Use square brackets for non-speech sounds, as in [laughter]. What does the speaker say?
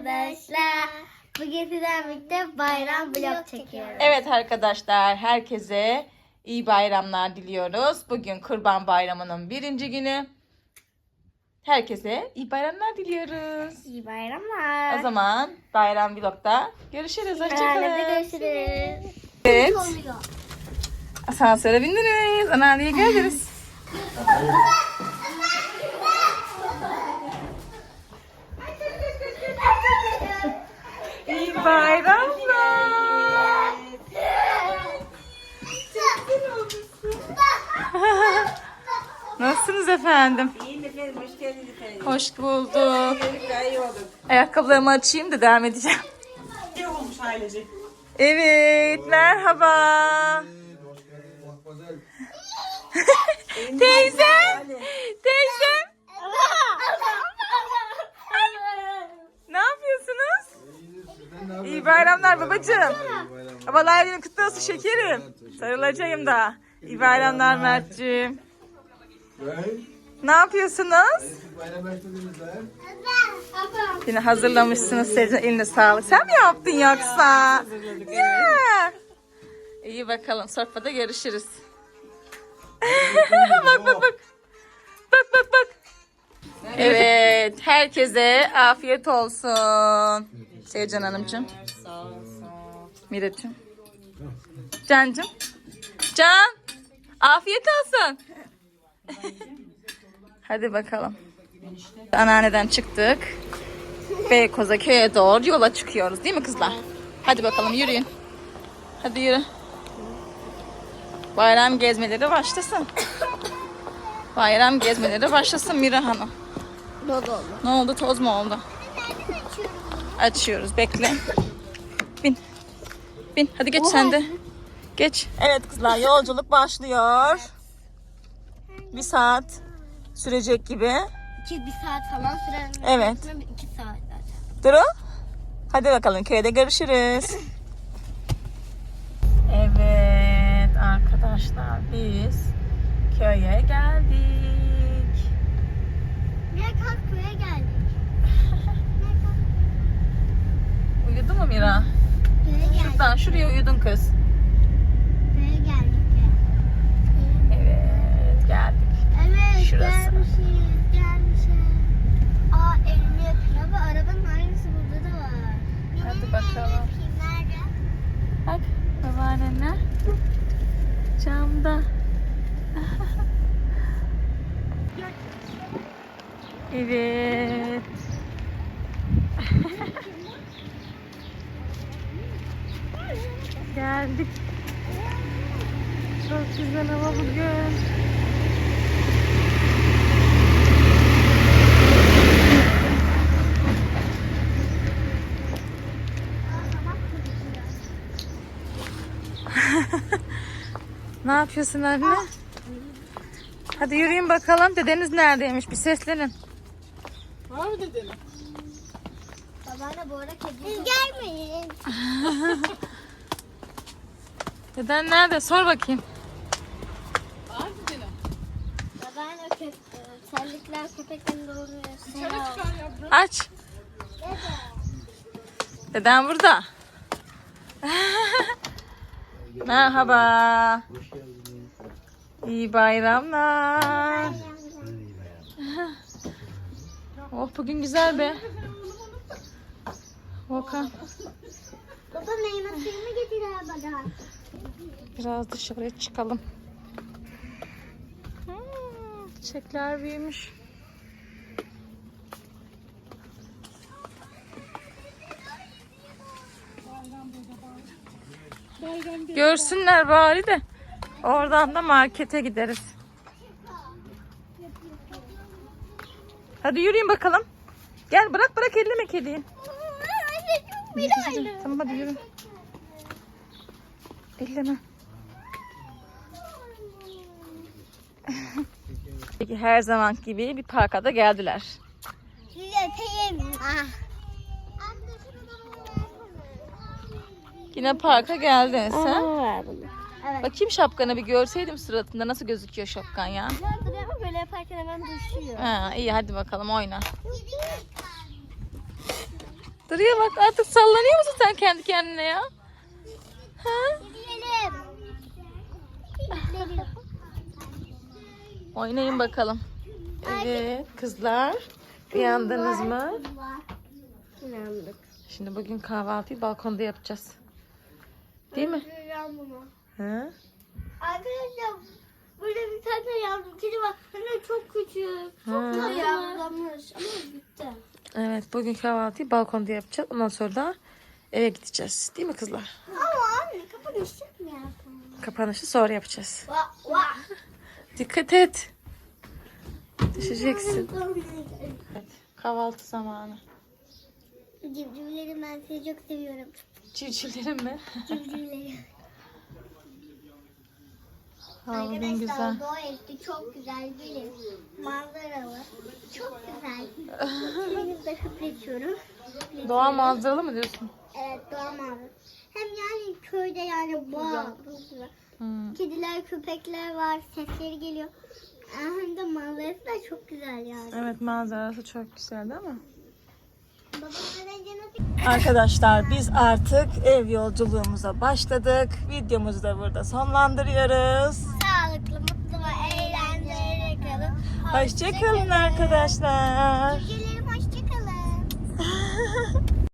arkadaşlar. Bugün sizlerle birlikte bayram vlog çekiyoruz. Evet arkadaşlar herkese iyi bayramlar diliyoruz. Bugün Kurban Bayramı'nın birinci günü. Herkese iyi bayramlar diliyoruz. İyi bayramlar. O zaman bayram vlogda görüşürüz. Hoşçakalın. Görüşürüz. Evet. Asansöre bindiniz. Anneanneye geldiniz. [laughs] İyi bayramlar. Nasılsınız efendim? İyiyim efendim, hoş geldiniz efendim. Hoş bulduk. Daha iyi olduk. Ayakkabılarımı açayım da devam edeceğim. İyi olmuş ailece. Evet, merhaba. Teyzem, teyzem. Ne yapıyorsunuz? İyi bayramlar babacığım. Babalar günü kutlu olsun şekerim. Sarılacağım da. İyi bayramlar Mert'ciğim. Ne yapıyorsunuz? Yine hazırlamışsınız Sezen eline sağlık. Sen mi yaptın yoksa? Ya. İyi bakalım sofrada görüşürüz. [laughs] bak bak bak. Bak bak bak. Evet herkese afiyet olsun. Sevcan Hanımcığım. Mirat'cığım. Can'cığım. Can. Afiyet olsun. Hadi bakalım. Anneanneden çıktık. Beykoz'a köye doğru yola çıkıyoruz değil mi kızlar? Hadi bakalım yürüyün. Hadi yürü. Bayram gezmeleri başlasın. Bayram gezmeleri başlasın Mira Hanım. Baba Ne oldu toz mu oldu? Açıyoruz bekle. Bin. Bin hadi geç sen de. Geç. Evet kızlar yolculuk başlıyor. Bir saat sürecek gibi. İki, bir saat falan sürer. Evet. İki saat zaten. Duru. Hadi bakalım köyde görüşürüz. Evet arkadaşlar biz köye geldik. Bir kalk köye geldik. Uyudu mu Mira? Köye geldik. Şuraya uyudun kız. Köye geldik. Evet geldik. Evet Şurası. gelmişiz gelmişiz. Aa elimi yapıyor ve arabanın aynısı burada da var. Hadi bakalım. Nerede? Bak babaannenler camda. [laughs] evet. [laughs] Geldik. Çok güzel hava bugün. [laughs] Ne yapıyorsun anne? Hadi yürüyün bakalım. Dedeniz neredeymiş? Bir seslenin. Var mı dedin? Babaanne bu arada kedi. Siz gelmeyin. [laughs] Deden nerede? Sor bakayım. Babaanne o köp terlikler köpeklerini doğuruyor. Selam. Çıkar yavrum. Aç. Deden burada. [laughs] Merhaba. İyi bayramlar. [laughs] Oh bugün güzel be. Volkan. Baba meyve suyumu getir bana. Biraz dışarıya çıkalım. Hmm, çiçekler büyümüş. Görsünler bari de. Oradan da markete gideriz. Hadi yürüyün bakalım. Gel bırak bırak elleme kediyi. Anne çok miraylı. Tamam hadi yürü. Elleme. [laughs] Peki her zaman gibi bir parka da geldiler. Öpeyim. Ah. Yine parka geldin sen. Evet. Bakayım şapkanı bir görseydim suratında nasıl gözüküyor şapkan ya. Güzel duruyor ama böyle yaparken hemen düşüyor. Ha, iyi hadi bakalım oyna. Duruyor bak artık sallanıyor musun sen kendi kendine ya? Ha? Oynayın bakalım. Evet kızlar uyandınız mı? İnandık. Şimdi bugün kahvaltıyı balkonda yapacağız. Değil mi? Hı? Arkadaşlar burada bir tane yavru kedi var. Hani çok küçük. Çok da ama bitti. Evet bugün kahvaltıyı balkonda yapacağız. Ondan sonra da eve gideceğiz. Değil mi kızlar? Ama anne kapanış yapmayalım. Kapanışı sonra yapacağız. Vah vah. Dikkat et. Düşeceksin. Evet, kahvaltı zamanı. Civcivleri ben sizi çok seviyorum. Civcivlerim mi? Civcivleri. Hava bugün Arkadaşlar güzel. doğa etti çok güzel gelin. Manzaralı. Çok güzel. Şimdi de hüpletiyorum. Doğa manzaralı mı diyorsun? Evet doğa manzarası. Hem yani köyde yani bağ. Hmm. Kediler, köpekler var. Sesleri geliyor. Hem de manzarası da çok güzel yani. Evet manzarası çok güzel değil mi? Arkadaşlar biz artık ev yolculuğumuza başladık. Videomuzu da burada sonlandırıyoruz. sağlıklı, mutlu ve eğlenceli kalın. Hoşçakalın arkadaşlar.